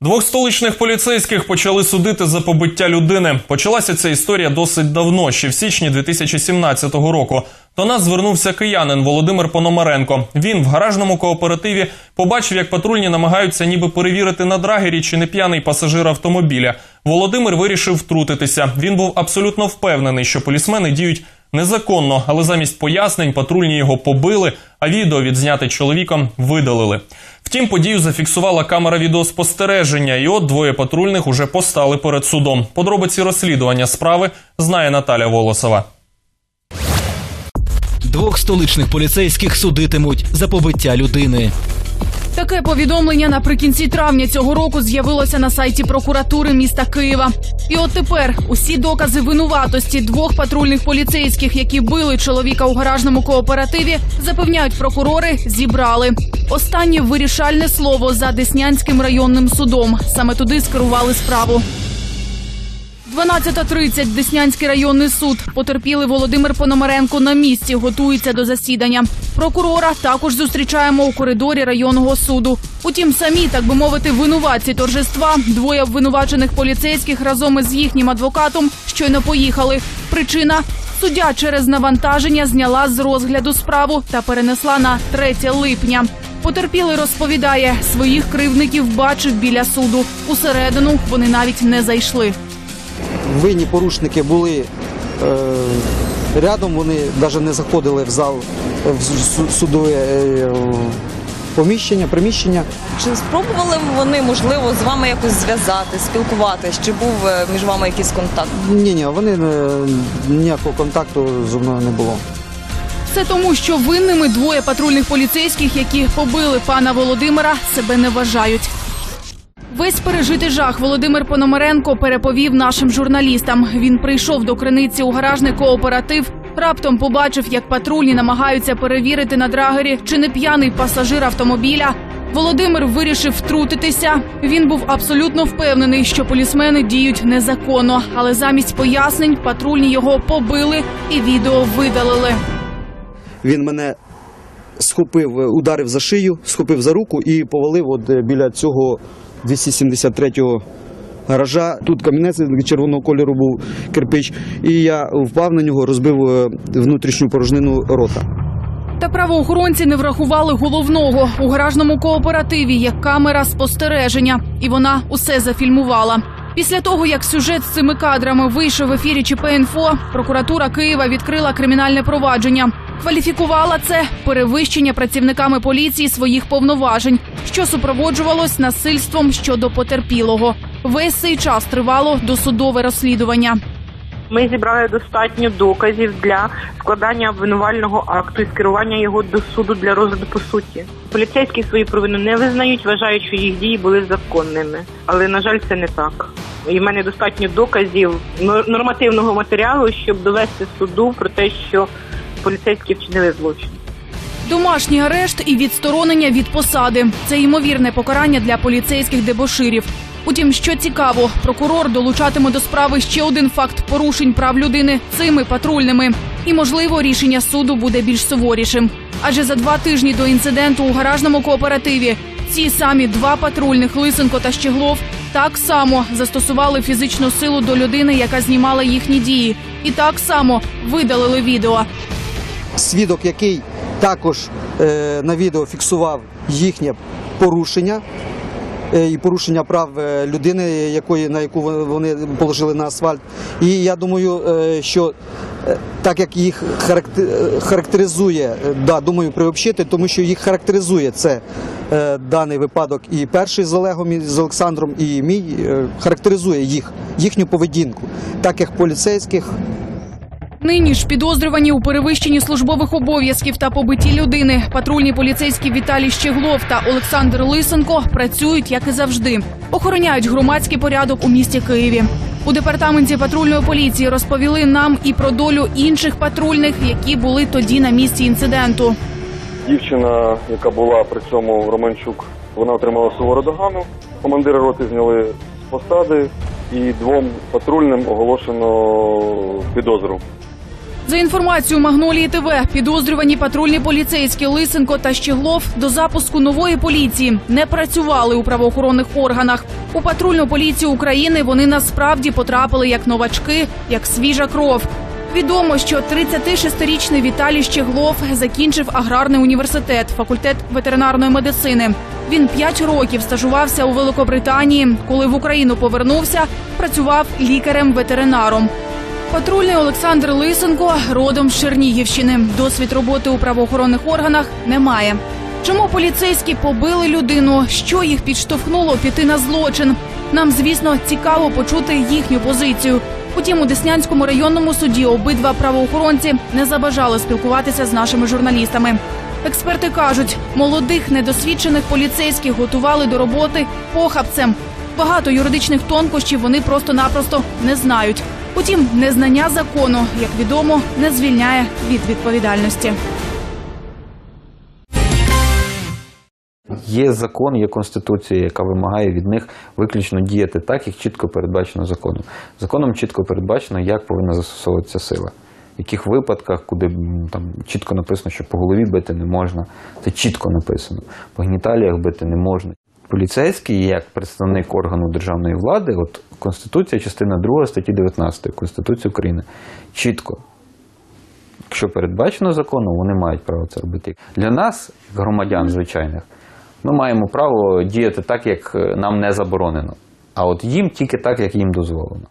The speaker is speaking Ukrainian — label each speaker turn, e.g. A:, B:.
A: Двох столичних поліцейських почали судити за побиття людини. Почалася ця історія досить давно, ще в січні 2017 року. До нас звернувся киянин Володимир Пономаренко. Він в гаражному кооперативі побачив, як патрульні намагаються ніби перевірити на драгері, чи не п'яний пасажир автомобіля. Володимир вирішив втрутитися. Він був абсолютно впевнений, що полісмени діють незаконно, але замість пояснень патрульні його побили, а відео відзняте чоловіком видалили. Втім, подію зафіксувала камера відеоспостереження, і от двоє патрульних уже постали перед судом. Подробиці розслідування справи знає Наталя Волосова.
B: Двох столичних поліцейських судитимуть за побиття людини.
C: Таке повідомлення наприкінці травня цього року з'явилося на сайті прокуратури міста Києва. І от тепер усі докази винуватості двох патрульних поліцейських, які били чоловіка у гаражному кооперативі, запевняють прокурори, зібрали. Останнє вирішальне слово за Деснянським районним судом. Саме туди скерували справу. 12.30 Деснянський районний суд. Потерпілий Володимир Пономаренко на місці готується до засідання. Прокурора також зустрічаємо у коридорі районного суду. Утім, самі, так би мовити, винуватці торжества. Двоє обвинувачених поліцейських разом із їхнім адвокатом щойно поїхали. Причина суддя через навантаження зняла з розгляду справу та перенесла на 3 липня. Потерпілий розповідає, своїх кривдників бачив біля суду. Усередину вони навіть не зайшли.
D: Винні порушники були е, рядом, вони навіть не заходили в зал в су- судове е, поміщення, приміщення.
E: Чи спробували вони можливо з вами якось зв'язати, спілкуватись? Чи був е, між вами якийсь контакт?
D: Ні, ні, вони ніякого контакту зі мною не було.
C: Це тому, що винними двоє патрульних поліцейських, які побили пана Володимира, себе не вважають. Весь пережитий жах Володимир Пономаренко переповів нашим журналістам. Він прийшов до криниці у гаражний кооператив. Раптом побачив, як патрульні намагаються перевірити на драгері, чи не п'яний пасажир автомобіля. Володимир вирішив втрутитися. Він був абсолютно впевнений, що полісмени діють незаконно, але замість пояснень патрульні його побили і відео видалили.
D: Він мене схопив, ударив за шию, схопив за руку і повалив от е, біля цього 273-го гаража. Тут камінець червоного кольору був кирпич, і я впав на нього, розбив е, внутрішню порожнину рота.
C: Та правоохоронці не врахували головного у гаражному кооперативі є камера спостереження, і вона усе зафільмувала. Після того, як сюжет з цими кадрами вийшов в ефірі ЧП-інфо, прокуратура Києва відкрила кримінальне провадження. Кваліфікувала це перевищення працівниками поліції своїх повноважень, що супроводжувалось насильством щодо потерпілого. Весь цей час тривало досудове розслідування.
F: Ми зібрали достатньо доказів для складання обвинувального акту і скерування його до суду для розгляду по суті. Поліцейські свою провину не визнають, вважають, що їх дії були законними. Але на жаль, це не так. І в мене достатньо доказів нор- нормативного матеріалу, щоб довести суду про те, що поліцейські вчинили злочин.
C: Домашній арешт і відсторонення від посади це ймовірне покарання для поліцейських дебоширів. Утім, що цікаво, прокурор долучатиме до справи ще один факт порушень прав людини цими патрульними. І, можливо, рішення суду буде більш суворішим. Адже за два тижні до інциденту у гаражному кооперативі ці самі два патрульних Лисенко та Щеглов так само застосували фізичну силу до людини, яка знімала їхні дії, і так само видалили відео.
D: Свідок, який також е, на відео фіксував їхнє порушення. е, І порушення прав е, людини, якої на яку вони положили на асфальт. І я думаю, що так як їх характе- характеризує, думаю, приобщити, тому що їх характеризує це даний випадок і перший з Олегом, і з Олександром, і мій характеризує їх, їхню поведінку, так як поліцейських,
C: Нині ж підозрювані у перевищенні службових обов'язків та побитті людини. Патрульні поліцейські Віталій Щеглов та Олександр Лисенко працюють як і завжди. Охороняють громадський порядок у місті Києві. У департаменті патрульної поліції розповіли нам і про долю інших патрульних, які були тоді на місці інциденту.
G: Дівчина, яка була при цьому Романчук, вона отримала сувору догану. Командира роти зняли з посади і двом патрульним оголошено підозру.
C: За інформацією Магнолії ТВ, підозрювані патрульні поліцейські Лисенко та Щеглов до запуску нової поліції не працювали у правоохоронних органах. У патрульну поліцію України вони насправді потрапили як новачки, як свіжа кров. Відомо, що 36-річний Віталій Щеглов закінчив аграрний університет, факультет ветеринарної медицини. Він 5 років стажувався у Великобританії. Коли в Україну повернувся, працював лікарем-ветеринаром. Патрульний Олександр Лисенко родом з Чернігівщини. Досвід роботи у правоохоронних органах немає. Чому поліцейські побили людину? Що їх підштовхнуло піти на злочин? Нам, звісно, цікаво почути їхню позицію. Утім, у Деснянському районному суді обидва правоохоронці не забажали спілкуватися з нашими журналістами. Експерти кажуть, молодих недосвідчених поліцейських готували до роботи похабцем. Багато юридичних тонкощів вони просто-напросто не знають. Утім, незнання закону, як відомо, не звільняє від відповідальності.
H: Є закон, є конституція, яка вимагає від них виключно діяти так, як чітко передбачено законом. Законом чітко передбачено, як повинна застосовуватися сила. В яких випадках, куди там чітко написано, що по голові бити не можна, це чітко написано. По геніталіях бити не можна. Поліцейський, як представник органу державної влади, от Конституція, частина 2 статті 19 Конституції України, чітко якщо передбачено законом, вони мають право це робити. Для нас, громадян звичайних, ми маємо право діяти так, як нам не заборонено. А от їм тільки так, як їм дозволено.